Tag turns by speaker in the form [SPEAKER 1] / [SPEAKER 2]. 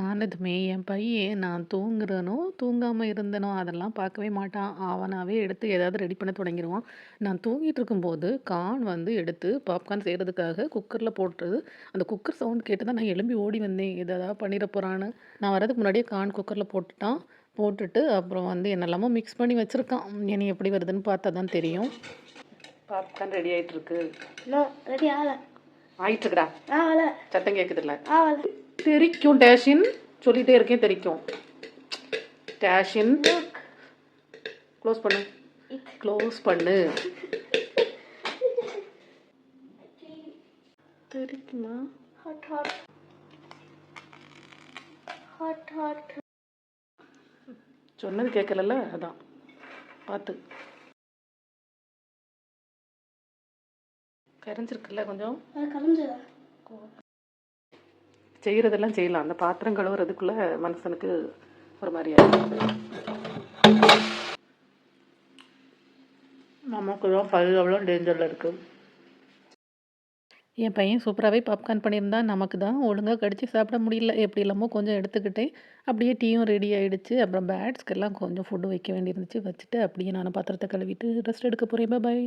[SPEAKER 1] ஆனதுமே என் பையன் நான் தூங்குறேனோ, தூங்காம இருந்தேனோ அதெல்லாம் பார்க்கவே மாட்டான். அவனாவே எடுத்து ஏதாவது ரெடி பண்ண தொடங்கிருவான். நான் தூங்கிட்டு இருக்கும்போது கார்ன் வந்து எடுத்து பாப்கார்ன் செய்றதுக்காக குக்கர்ல போட்டது. அந்த குக்கர் சவுண்ட் கேட்டு தான் நான் எழும்பி ஓடி வந்தேன். எதாவது பண்ணிற போறான்னு. நான் வரதுக்கு முன்னாடியே கார்ன் குக்கர்ல போட்டுட்டான். போட்டுட்டு அப்புறம் வந்து என்னெல்லாமோ மிக்ஸ் பண்ணி வச்சிருக்கான். இனி எப்படி வருதுன்னு பார்த்தா தான் தெரியும். பாப்கார்ன் ரெடி ஆயிட்டு இருக்கு.
[SPEAKER 2] இன்னும் ரெடி ஆகல
[SPEAKER 1] ஆயிட்டு இருக்குடா.
[SPEAKER 2] ஆகல
[SPEAKER 1] சத்தம் கேக்குதுல்ல.
[SPEAKER 2] ஆகல
[SPEAKER 1] தெரிக்கும் டேஷின். சொல்லிட்டே இருக்கேன் தெரிக்கும். டேஷின். க்ளோஸ் பண்ணு. க்ளோஸ் பண்ணு. தெரிக்குமா?
[SPEAKER 2] ஹாட் ஹாட் ஹாட் ஹாட்
[SPEAKER 1] சொன்னது கேட்கலல்ல அதான். பார்த்து கரைஞ்சிருக்குல்ல கொஞ்சம்? செய்கிறதெல்லாம் செய்யலாம். அந்த பாத்திரம் கழுவுறதுக்குள்ள மனுஷனுக்கு ஒரு மாதிரி நமக்கு தான் பல் அவ்வளோ டேஞ்சரில் இருக்கு. என் பையன் சூப்பராகவே பாப்கார்ன் பண்ணியிருந்தா நமக்கு தான் ஒழுங்காக கடிச்சு சாப்பிட முடியல. எப்படி இல்லாமோ கொஞ்சம் எடுத்துக்கிட்டேன் அப்படியே டீயும் ரெடி ஆயிடுச்சு. அப்புறம் பேட்ஸ்க்கெல்லாம் கொஞ்சம் ஃபுட்டு வைக்க வேண்டியிருந்துச்சு. வச்சுட்டு அப்படியே நான் பாத்திரத்தை கழுவிட்டு ரெஸ்ட் எடுக்க போகிறேன் பாய்